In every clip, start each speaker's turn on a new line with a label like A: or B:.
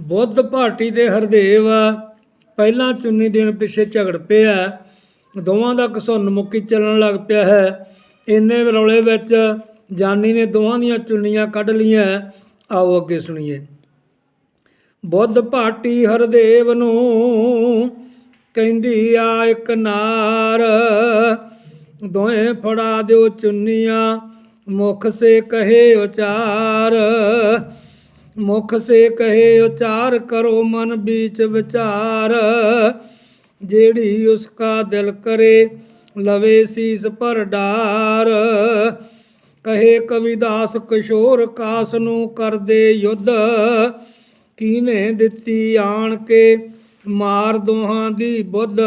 A: ਬੁੱਧ ਭਾਟੀ ਦੇ ਹਰਦੇਵ ਪਹਿਲਾਂ ਚੁੰਨੀ ਦੇਣ ਪਿੱਛੇ ਝਗੜ ਪਿਆ। ਦੋਵਾਂ ਦਾ ਘਸੁੰਨ ਮੁੱਕੀ ਚੱਲਣ ਲੱਗ ਪਿਆ ਹੈ। ਇੰਨੇ ਰੌਲੇ ਵਿੱਚ ਜਾਨੀ ਨੇ ਦੋਵਾਂ ਦੀਆਂ ਚੁੰਨੀਆਂ ਕੱਢ ਲਈਆਂ। ਆਓ ਅੱਗੇ ਸੁਣੀਏ। ਬੁੱਧ ਭਾਟੀ ਹਰਦੇਵ ਨੂੰ ਕਹਿੰਦੀ, ਆ ਇੱਕ ਨਾਰ, ਦੋਵੇਂ ਫੜਾ ਦਿਓ ਚੁੰਨੀਆਂ, ਮੁਖ ਸੇ ਕਹੇ ਉਚਾਰ। ਮੁਖ ਸੇ ਕਹੇ ਉਚਾਰ ਕਰੋ ਮਨ ਵਿੱਚ ਵਿਚਾਰ। ਜਿਹੜੀ ਉਸਕਾ ਦਿਲ ਕਰੇ, ਲਵੇ ਸੀਸ ਪਰ ਡਾਰ। ਕਹੇ ਕਵਿਦਾਸ ਕਿਸ਼ੋਰ ਕਾਸ ਨੂੰ ਕਰਦੇ ਯੁੱਧ। ਕੀਨੇ ਦਿੱਤੀ ਆਣ ਕੇ ਮਾਰ ਦੋਹਾਂ ਦੀ ਬੁੱਧ।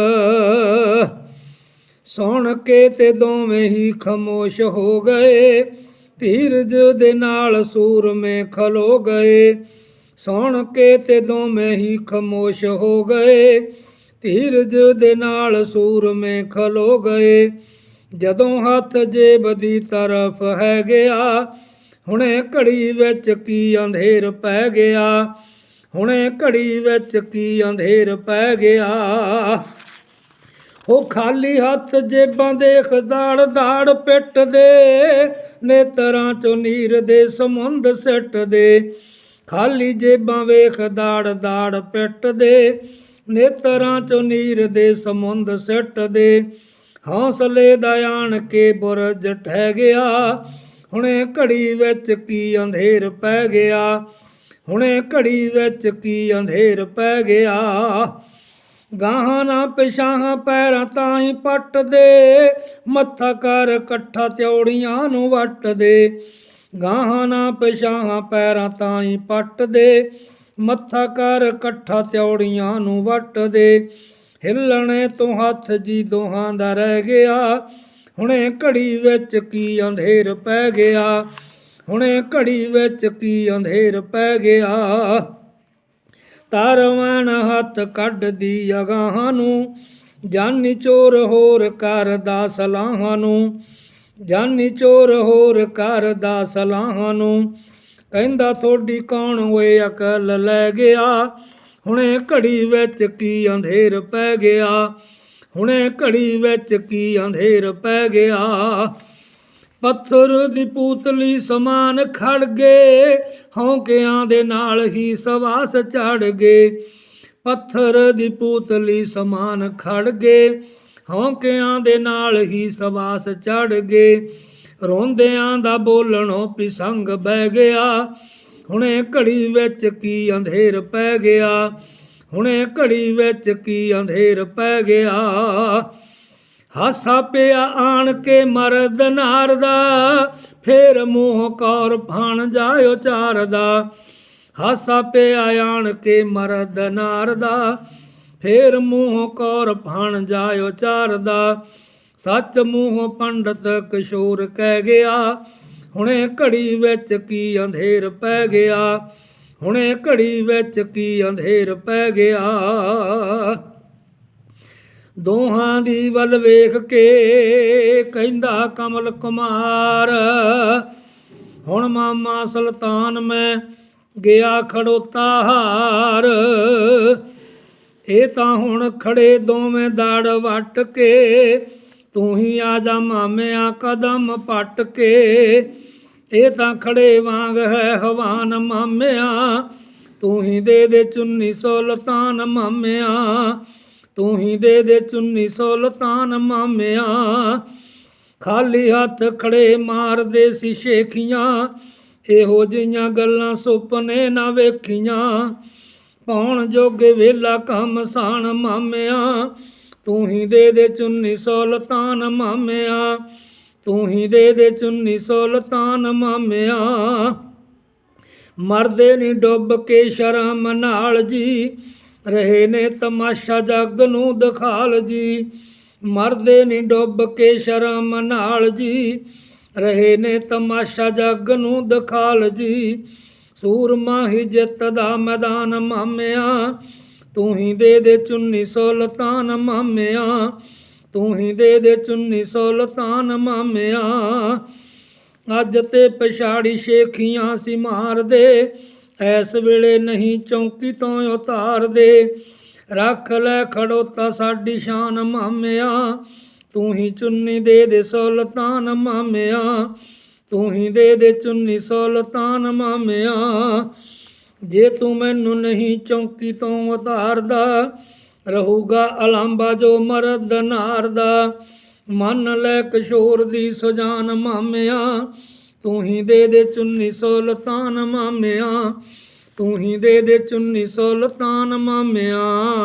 A: ਸੁਣ ਕੇ ਤੇ ਦੋਵੇਂ ਹੀ ਖਮੋਸ਼ ਹੋ ਗਏ। ਧੀਰਜ ਦੇ ਨਾਲ ਸੂਰਮੇ ਖਲੋ ਗਏ। ਸੁਣ ਕੇ ਤੇ ਦੋਵੇਂ ਹੀ ਖਮੋਸ਼ ਹੋ ਗਏ। ਧੀਰਜ ਦੇ ਨਾਲ ਸੂਰਮੇ ਖਲੋ ਗਏ। ਜਦੋਂ ਹੱਥ ਜੇਬ ਦੀ ਤਰਫ ਹੈ ਗਿਆ, ਹੁਣੇ ਘੜੀ ਵਿੱਚ ਕੀ ਅੰਧੇਰ ਪੈ ਗਿਆ? ਹੁਣੇ ਘੜੀ ਵਿੱਚ ਕੀ ਅੰਧੇਰ ਪੈ ਗਿਆ? ਉਹ ਖਾਲੀ ਹੱਥ ਜੇਬਾਂ ਦੇਖ ਦਾੜ ਦਾੜ ਪਿੱਟ ਦੇ, ਨੇਤਰਾਂ ਚੋਂ ਨੀਰ ਦੇ ਸਮੁੰਦ ਸਿੱਟ ਦੇ। ਖਾਲੀ ਜੇਬਾਂ ਵੇਖ ਦਾੜ ਦਾੜ ਪਿੱਟ ਦੇ, ਨੇਤਰਾਂ ਚੋਂ ਨੀਰ ਦੇ ਸਮੁੰਦ ਸਿੱਟ ਦੇ। ਹੌਸਲੇ ਦਾ ਆਣ ਕੇ ਬੁਰਜ ਠਹਿ ਗਿਆ, ਹੁਣੇ ਘੜੀ ਵਿੱਚ ਕੀ ਅੰਧੇਰ ਪੈ ਗਿਆ, ਹੁਣੇ ਘੜੀ ਵਿੱਚ ਕੀ ਅੰਧੇਰ ਪੈ ਗਿਆ। ਗਾਹਾਂ ਨਾ ਪਿਛਾਹਾਂ ਪੈਰਾਂ ਤਾਈਂ ਪੱਟ ਦੇ ਮੱਥਾ ਕਰ ਇਕੱਠਾ ਤਿਉੜੀਆਂ ਨੂੰ ਵੱਟ ਦੇ ਗਾਹਾਂ ਨਾ ਪਿਛਾਹਾਂ ਪੈਰਾਂ ਤਾਈਂ ਪੱਟ ਦੇ ਮੱਥਾ ਕਰ ਇਕੱਠਾ ਤਿਉੜੀਆਂ ਨੂੰ ਵੱਟ ਦੇ ਹਿੱਲਣੇ ਤੋਂ ਹੱਥ ਜੀ ਦੋਹਾਂ ਦਾ ਰਹਿ ਗਿਆ, ਹੁਣੇ ਘੜੀ ਵਿੱਚ ਕੀ ਅੰਧੇਰ ਪੈ ਗਿਆ, ਹੁਣੇ ਘੜੀ ਵਿੱਚ ਕੀ ਅੰਧੇਰ ਪੈ ਗਿਆ। ਤਰਵਣ ਹੱਥ ਕੱਢਦੀ ਅਗਾਹਾਂ ਨੂੰ, ਜਾਨੀ ਚੋਰ ਹੋਰ ਕਰਦਾ ਸਲਾਹਾਂ ਨੂੰ। ਜਾਨੀ ਚੋਰ ਹੋਰ ਕਰਦਾ ਸਲਾਹਾਂ ਨੂੰ, ਕਹਿੰਦਾ ਥੋੜੀ ਕੌਣ ਹੋਏ ਅਕਲ ਲੈ ਗਿਆ? ਹੁਣੇ ਘੜੀ ਵਿੱਚ ਕੀ ਅੰਧੇਰ ਪੈ ਗਿਆ? ਹੁਣੇ ਘੜੀ ਵਿੱਚ ਕੀ ਅੰਧੇਰ ਪੈ ਗਿਆ? ਪੱਥਰ ਦੀ ਪੂਤਲੀ ਸਮਾਨ ਖੜ ਗਏ ਹੌਂਕਿਆਂ ਦੇ ਨਾਲ ਹੀ ਸਵਾਸ ਚੜ ਗਏ। ਪੱਥਰ ਦੀ ਪੂਤਲੀ ਸਮਾਨ ਖੜ ਗਏ ਹੌਂਕਿਆਂ ਦੇ ਨਾਲ ਹੀ ਸਵਾਸ ਚੜ ਗਏ। ਰੋਂਦਿਆਂ ਦਾ ਬੋਲਣੋਂ ਪਿਸੰਗ ਬਹਿ ਗਿਆ, ਹੁਣੇ ਘੜੀ ਵਿੱਚ ਕੀ ਅੰਧੇਰ ਪੈ ਗਿਆ, ਹੁਣੇ ਘੜੀ ਵਿੱਚ ਕੀ ਅੰਧੇਰ ਪੈ ਗਿਆ। ਹਾਸਾ ਪਿਆ ਆਣ ਕੇ ਮਰਦ ਨਾਰ ਦਾ ਫੇਰ ਮੂੰਹ ਕੌਰ ਫਣ ਜਾਇਓ ਚਾਰ ਦਾ ਹਾਸਾ ਪਿਆ ਆਣ ਕੇ ਮਰਦ ਨਾਰ ਦਾ ਫੇਰ ਮੂੰਹ ਕੌਰ ਫਣ ਜਾਇਓ ਚਾਰ ਦਾ ਸੱਚ ਮੂੰਹ ਪੰਡਤ ਕਿਸ਼ੋਰ ਕਹਿ ਗਿਆ, ਹੁਣੇ ਘੜੀ ਵਿੱਚ ਕੀ ਅੰਧੇਰ ਪੈ ਗਿਆ? ਹੁਣੇ ਘੜੀ ਵਿੱਚ ਕੀ ਅੰਧੇਰ ਪੈ ਗਿਆ? ਦੋਹਾਂ ਦੀ ਵੱਲ ਵੇਖ ਕੇ ਕਹਿੰਦਾ, ਕਮਲ ਕੁਮਾਰ, ਹੁਣ ਮਾਮਾ ਸੁਲਤਾਨ ਮੈਂ ਗਿਆ ਖੜੋਤਾ ਹਾਰ। ਇਹ ਤਾਂ ਹੁਣ ਖੜੇ ਦੋਵੇਂ ਦਾੜ ਵੱਟ ਕੇ, ਤੂੰ ਹੀ ਆ ਜਾ ਮਾਮਿਆਂ ਕਦਮ ਪੱਟ ਕੇ। ਇਹ ਤਾਂ ਖੜੇ ਵਾਂਗ ਹੈ ਹਵਾਨ ਮਾਮਿਆਂ, ਤੂੰ ਹੀ ਦੇ ਦੇ ਚੁੰਨੀ ਸੁਲਤਾਨ ਮਾਮਿਆ। ਤੂੰ ਹੀ ਦੇ ਦੇ ਚੁੰਨੀ ਸੁਲਤਾਨ ਮਾਮਿਆਂ। ਖਾਲੀ ਹੱਥ ਖੜੇ ਮਾਰਦੇ ਸੀ ਸ਼ੇਖੀਆਂ। ਇਹੋ ਜਿਹੀਆਂ ਗੱਲਾਂ ਸੁਪਨੇ ਨਾ ਵੇਖੀਆਂ। ਪਾਉਣ ਜੋਗੇ ਵੇਲਾ ਕੰਮ ਸਾਣ ਮਾਮਿਆਂ। ਤੂੰ ਹੀ ਦੇ ਦੇ ਚੁੰਨੀ ਸੁਲਤਾਨ ਮਾਮਿਆਂ। ਤੂੰ ਹੀ ਦੇ ਦੇ ਚੁੰਨੀ ਸੁਲਤਾਨ ਮਾਮਿਆ। ਮਰਦੇ ਨਹੀਂ ਡੁੱਬ ਕੇ ਸ਼ਰਮ ਨਾਲ ਜੀ। ਰਹੇ ਨੇ ਤਮਾਸ਼ਾ ਜੱਗ ਨੂੰ ਦਿਖਾਲ ਜੀ। ਮਰਦੇ ਨਹੀਂ ਡੁੱਬ ਕੇ ਸ਼ਰਮ ਨਾਲ ਜੀ। ਰਹੇ ਨੇ ਤਮਾਸ਼ਾ ਜੱਗ ਨੂੰ ਦਿਖਾਲ ਜੀ। ਸੂਰਮਾ ਹੀ ਜਿੱਤ ਦਾ ਮੈਦਾਨ ਮਾਮਿਆ। ਤੂੰ ਹੀ ਦੇ ਦੇ ਚੁੰਨੀ ਸੁਲਤਾਨ ਮਾਮਿਆ। ਤੂੰ ਹੀ ਦੇ ਦੇ ਚੁੰਨੀ ਸੁਲਤਾਨ ਮਾਮਿਆ। ਅੱਜ ਤੇ ਪਛਾੜੀ ਸ਼ੇਖੀਆਂ ਸੀ ਮਾਰਦੇ। ਐਸ ਵੇਲੇ ਨਹੀਂ ਚੌਂਕੀ ਤੋਂ ਉਤਾਰ ਦੇ ਰੱਖ ਲੈ ਖੜੋਤਾ ਸਾਡੀ ਸ਼ਾਨ ਮਾਮਿਆ। ਤੂੰ ਹੀ ਚੁੰਨੀ ਦੇ ਦੇ ਸੁਲਤਾਨ ਮਾਮਿਆ। ਤੂੰ ਹੀ ਦੇ ਦੇ ਚੁੰਨੀ ਸੁਲਤਾਨ ਮਾਮਿਆ। ਜੇ ਤੂੰ ਮੈਨੂੰ ਨਹੀਂ ਚੌਂਕੀ ਤੋਂ ਉਤਾਰਦਾ, ਰਹੂਗਾ ਅਲੰਬਾ ਜੋ ਮਰਦ ਨਾਰ ਦਾ ਮੰਨ ਲੈ ਕਿਸ਼ੋਰ ਦੀ ਸੁਜਾਨ ਮਾਮਿਆ। ਤੂੰ ਹੀ ਦੇ ਦੇ ਚੁੰਨੀ ਸੁਲਤਾਨ ਮਾਮਿਆ ਤੂੰ ਹੀ ਦੇ ਦੇ ਚੁੰਨੀ ਸੁਲਤਾਨ ਮਾਮਿਆ।